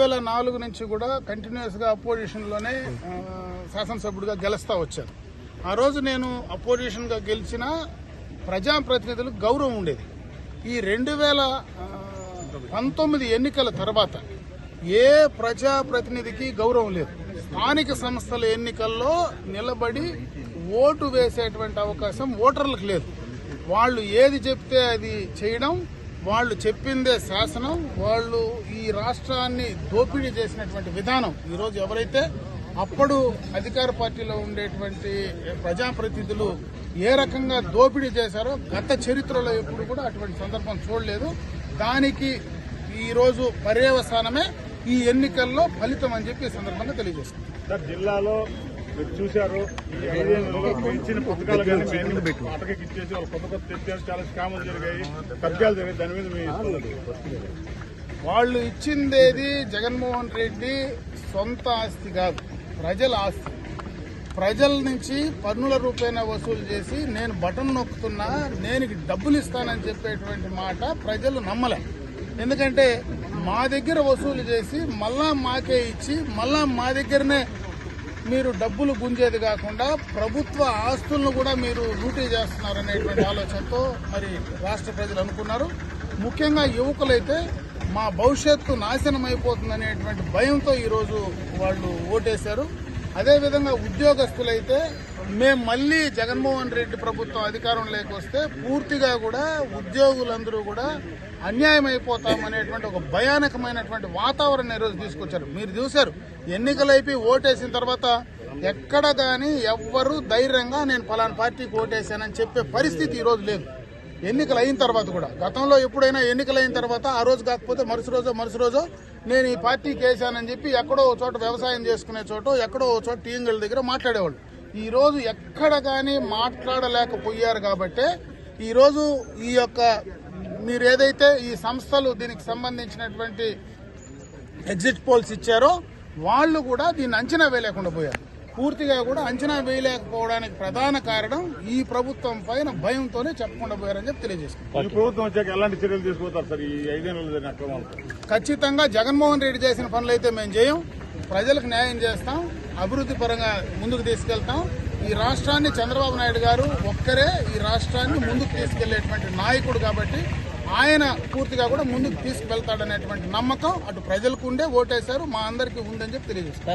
వేల నాలుగు నుంచి కూడా కంటిన్యూస్గా అపోజిషన్లోనే శాసనసభ్యుడిగా గెలుస్తా వచ్చాను ఆ రోజు నేను అపోజిషన్గా గెలిచిన ప్రజాప్రతినిధులకు గౌరవం ఉండేది. ఈ రెండు వేల పంతొమ్మిది ఎన్నికల తర్వాత ఏ ప్రజాప్రతినిధికి గౌరవం లేదు. స్థానిక సంస్థల ఎన్నికల్లో నిలబడి ఓటు వేసేటువంటి అవకాశం ఓటర్లకు లేదు. వాళ్ళు ఏది చెప్తే అది చేయడం వాళ్ళు చెప్పిందే శాసనం వాళ్ళు ఈ రాష్ట్రాన్ని దోపిడీ చేసినటువంటి విధానం ఈరోజు ఎవరైతే అప్పుడు అధికార పార్టీలో ఉండేటువంటి ప్రజాప్రతినిధులు ఏ రకంగా దోపిడీ చేశారో గత చరిత్రలో ఎప్పుడు కూడా అటువంటి సందర్భం చూడలేదు. దానికి ఈరోజు పర్యవసానమే ఈ ఎన్నికల్లో ఫలితం అని చెప్పి ఈ సందర్భంగా తెలియజేస్తుంది జిల్లాలో మీరు చూశారు. ఈ ఐదేళ్ళలో మీరు ఇచ్చిన పథకాలు కానీ మీ అటకకి ఇచ్చేసి వాళ్ళు కొత్త కొత్త తెచ్చారు. చాలా స్కాములు జరిగాయి. కబ్జాలు జరిగాయి. దాని మీద మీ వాళ్ళు ఇచ్చిందేది జగన్మోహన్ రెడ్డి సొంత ఆస్తి కాదు. ప్రజల ఆస్తి. ప్రజల నుంచి పన్నుల రూపాయన వసూలు చేసి నేను బటన్ నొక్కుతున్నా నేను డబ్బులు ఇస్తానని చెప్పేటువంటి మాట ప్రజలు నమ్మలే. ఎందుకంటే మా దగ్గర వసూలు చేసి మళ్ళా మాకే ఇచ్చి మళ్ళా మా దగ్గరనే మీరు డబ్బులు గుంజేది కాకుండా ప్రభుత్వ ఆస్తులను కూడా మీరు లూటీ చేస్తున్నారు అనేటువంటి ఆలోచనతో మరి రాష్ట్ర ప్రజలు అనుకున్నారు. ముఖ్యంగా యువకులైతే మా భవిష్యత్తు నాశనం అయిపోతుంది అనేటువంటి భయంతో ఈరోజు వాళ్ళు ఓటేశారు. అదేవిధంగా ఉద్యోగస్తులైతే మేము మళ్ళీ జగన్మోహన్ రెడ్డి ప్రభుత్వం అధికారంలోకి వస్తే పూర్తిగా కూడా ఉద్యోగులందరూ కూడా అన్యాయం అయిపోతామనేటువంటి ఒక భయానకమైనటువంటి వాతావరణం ఈరోజు తీసుకొచ్చారు. మీరు చూశారు ఎన్నికలు అయిపోయి ఓటేసిన తర్వాత ఎక్కడ కానీ ఎవ్వరూ ధైర్యంగా నేను ఫలానా పార్టీకి ఓటేశానని చెప్పే పరిస్థితి ఈరోజు లేదు. ఎన్నికలు అయిన తర్వాత కూడా. గతంలో ఎప్పుడైనా ఎన్నికలు అయిన తర్వాత ఆ రోజు కాకపోతే మరుసటి రోజు మరుసటి రోజు నేను ఈ పార్టీకి వేసానని చెప్పి ఎక్కడో చోట వ్యవసాయం చేసుకునే చోట ఎక్కడో చోట టీంగల దగ్గర మాట్లాడేవాళ్ళు. ఈరోజు ఎక్కడ కానీ మాట్లాడలేకపోయారు కాబట్టే ఈరోజు ఈ యొక్క మీరు ఏదైతే ఈ సంస్థలు దీనికి సంబంధించినటువంటి ఎగ్జిట్ పోల్స్ ఇచ్చారో వాళ్ళు కూడా దీన్ని అంచనా వేయలేకుండా పోయారు. పూర్తిగా కూడా అంచనా వేయలేకపోవడానికి ప్రధాన కారణం ఈ ప్రభుత్వం పైన భయంతోనే చెప్పకుండా పోయారని చెప్పి తెలియజేసుకుంటాం ఈ ప్రభుత్వం వచ్చాక ఎలాంటి చర్యలు తీసుకుంటారు సార్? ఈ ఐదేళ్ళలో జరిగిన అక్రమాలు. ఖచ్చితంగా జగన్మోహన్ రెడ్డి చేసిన పనులు అయితే మేము చేయం. ప్రజలకు న్యాయం చేస్తాం. అభివృద్ధి పరంగా ముందుకు తీసుకెళ్తాం. ఈ రాష్ట్రాన్ని చంద్రబాబు నాయుడు గారు ఒక్కరే ఈ రాష్ట్రాన్ని ముందుకు తీసుకెళ్ళేటువంటి నాయకుడు కాబట్టి ఆయన పూర్తిగా కూడా ముందుకు తీసుకువెళ్తాడనేటువంటి నమ్మకం అటు ప్రజలకు ఉండే ఓటేశారు మా అందరికీ ఉందని చెప్పి తెలియజేస్తారు